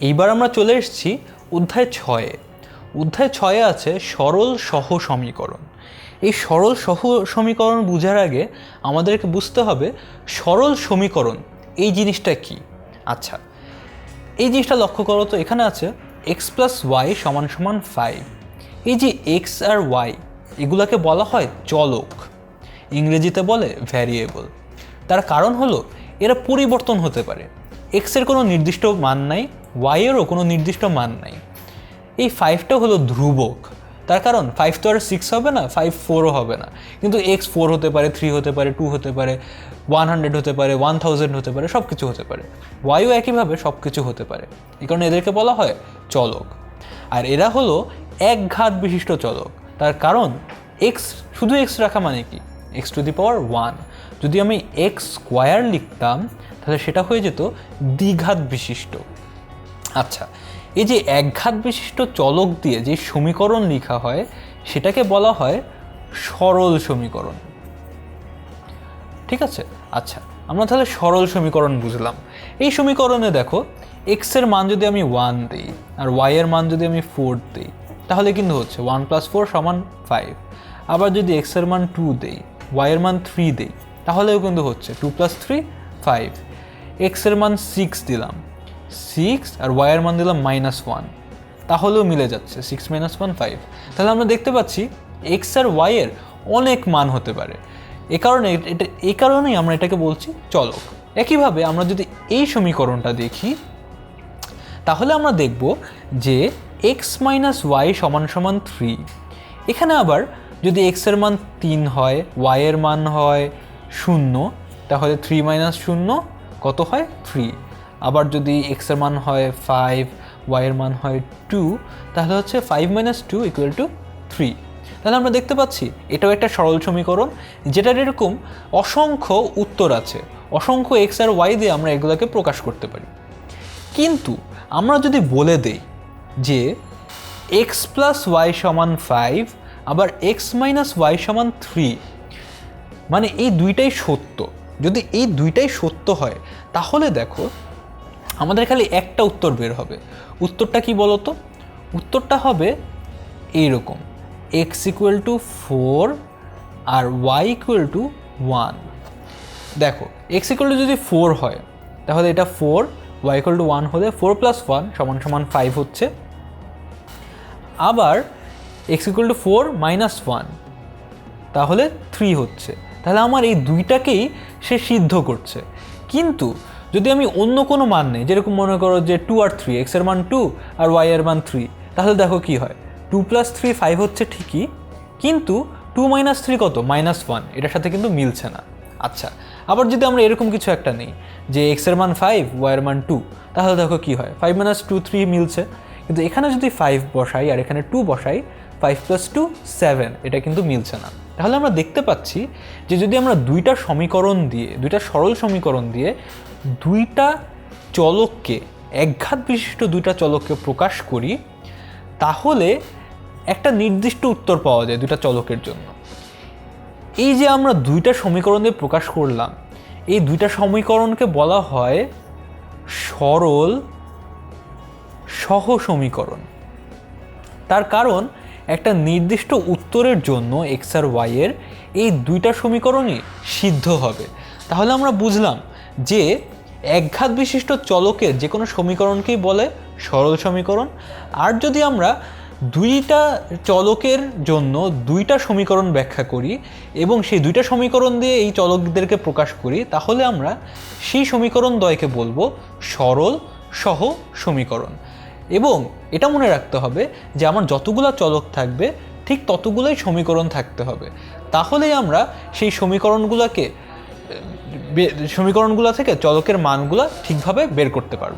এইবার আমরা চলে এসেছি অধ্যায় ছয়ে। অধ্যায় ছয়ে আছে সরল সহ সমীকরণ। এই সরল সহ সমীকরণ বোঝার আগে আমাদেরকে বুঝতে হবে সরল সমীকরণ, এই জিনিসটা কি? আচ্ছা এই জিনিসটা লক্ষ্য করো তো, এখানে আছে এক্স প্লাস ওয়াই সমান সমান ফাইভ এই যে এক্স আর ওয়াই এগুলাকে বলা হয় চলক। ইংরেজিতে বলে ভ্যারিয়েবল তার কারণ হলো, এরা পরিবর্তন হতে পারে। এক্সের কোনো নির্দিষ্ট মান নাই ওয়াইয়েরও কোনো নির্দিষ্ট মান নাই। এই ফাইভটা হলো ধ্রুবক। তার কারণ ফাইভ তো আর সিক্স হবে না ফাইভ ফোরও হবে না। কিন্তু এক্স ফোর হতে পারে থ্রি হতে পারে টু হতে পারে ওয়ান হান্ড্রেড হতে পারে ওয়ান থাউজেন্ড হতে পারে সব কিছু হতে পারে। ওয়াইও একইভাবে সব কিছু হতে পারে। এই কারণে এদেরকে বলা হয় চলক। আর এরা হলো এক ঘাত বিশিষ্ট চলক। তার কারণ এক্স শুধু এক্স রাখা মানে কি? X to the power one যদি আমি এক্স স্কোয়ার লিখতাম, তাহলে সেটা হয়ে যেত দ্বিঘাত বিশিষ্ট। আচ্ছা এই যে একঘাত বিশিষ্ট চলক দিয়ে যে সমীকরণ লেখা হয়, সেটাকে বলা হয় সরল সমীকরণ। ঠিক আছে? আচ্ছা আমরা তাহলে সরল সমীকরণ বুঝলাম। এই সমীকরণে দেখো এক্সের মান যদি আমি ওয়ান দিই, আর ওয়াইয়ের মান যদি আমি ফোর দিই, তাহলে কিন্তু হচ্ছে ওয়ান প্লাস ফোর সমান ফাইভ আবার যদি এক্সের মান টু দেই ওয়াইয়ের মান থ্রি দেই তাহলেও কিন্তু হচ্ছে টু প্লাস থ্রি ফাইভ এক্সের মান সিক্স দিলাম। সিক্স আর ওয়াইয়ের মান দিলাম মাইনাস ওয়ান তাহলেও মিলে যাচ্ছে সিক্স মাইনাস ওয়ান ফাইভ তাহলে আমরা দেখতে পাচ্ছি এক্স আর ওয়াইয়ের অনেক মান হতে পারে। এ কারণে, এটা, এ কারণেই আমরা এটাকে বলছি চলক। একইভাবে আমরা যদি এই সমীকরণটা দেখি, তাহলে আমরা দেখব যে এক্স মাইনাস ওয়াই সমান সমান থ্রি এখানে আবার যদি এক্সের মান তিন হয় ওয়াইয়ের মান হয় শূন্য, তাহলে থ্রি মাইনাস শূন্য, কত হয়? থ্রি আবার যদি এক্সের মান হয় ফাইভ ওয়াইয়ের মান হয় টু তাহলে হচ্ছে five minus two equal to three তাহলে আমরা দেখতে পাচ্ছি, এটাও একটা সরল সমীকরণ, যেটার এরকম অসংখ্য উত্তর আছে। অসংখ্য এক্স আর ওয়াই দিয়ে আমরা এগুলোকে প্রকাশ করতে পারি। কিন্তু আমরা যদি বলে দেই যে এক্স প্লাস ওয়াই সমান ফাইভ আবার এক্স মাইনাস ওয়াই সমান থ্রি মানে এই দুইটাই সত্য। যদি এই দুইটাই সত্য হয়, তাহলে দেখো, আমাদের খালি একটা উত্তর বের হবে। উত্তরটা কি বলতো? উত্তরটা হবে এইরকম এক্স ইকুয়াল টু ফোর আর ওয়াই ইকুয়াল টু ওয়ান দেখো এক্স ইকুয়াল টু যদি ফোর হয়, তাহলে এটা four Y equal to one হলে ফোর প্লাস ওয়ান সমান সমান ফাইভ হচ্ছে। আবার X equal to four minus one তাহলে থ্রি হচ্ছে। তাহলে আমার এই দুইটাকেই সে সিদ্ধ করছে। কিন্তু যদি আমি অন্য কোনো মান নেই, যেরকম মনে করো যে টু আর থ্রি এক্সের মান টু আর ওয়াই মান থ্রি তাহলে দেখো কি হয়? টু প্লাস থ্রি ফাইভ হচ্ছে ঠিকই, কিন্তু টু মাইনাস থ্রি কত? মাইনাস ওয়ান এটার সাথে কিন্তু মিলছে না। আচ্ছা আবার যদি আমরা এরকম কিছু একটা নেই, যে এক্সের মান ফাইভ ওয়াইয়ের মান টু তাহলে দেখো কি হয়? ফাইভ মাইনাস টু থ্রি মিলছে, কিন্তু এখানে যদি ফাইভ বসাই, আর এখানে টু বসাই ফাইভ প্লাস টু সেভেন এটা কিন্তু মিলছে না। তাহলে আমরা দেখতে পাচ্ছি যে যদি আমরা দুইটা সমীকরণ দিয়ে, দুইটা সরল সমীকরণ দিয়ে দুইটা চলককে, একঘাত বিশিষ্ট দুইটা চলককে প্রকাশ করি, তাহলে একটা নির্দিষ্ট উত্তর পাওয়া যায় দুইটা চলকের জন্য। এই যে আমরা দুইটা সমীকরণ দিয়ে প্রকাশ করলাম, এই দুইটা সমীকরণকে বলা হয় সরল সহ সমীকরণ। তার কারণ একটা নির্দিষ্ট উত্তরের জন্য এক্স আর ওয়াইয়ের এই দুইটা সমীকরণই সিদ্ধ হবে। তাহলে আমরা বুঝলাম যে একঘাত বিশিষ্ট চলকের যে কোনো সমীকরণকেই বলে সরল সমীকরণ। আর যদি আমরা দুইটা চলকের জন্য দুইটা সমীকরণ ব্যাখ্যা করি এবং সেই দুইটা সমীকরণ দিয়ে এই চলকদেরকে প্রকাশ করি, তাহলে আমরা সেই সমীকরণ দ্বয়কে বলব সরল সহ সমীকরণ। এবং এটা মনে রাখতে হবে যে আমার যতগুলো চলক থাকবে, ঠিক ততগুলোই সমীকরণ থাকতে হবে। তাহলেই আমরা সেই সমীকরণগুলোকে সমীকরণগুলো থেকে চলকের মানগুলো ঠিকভাবে বের করতে পারব।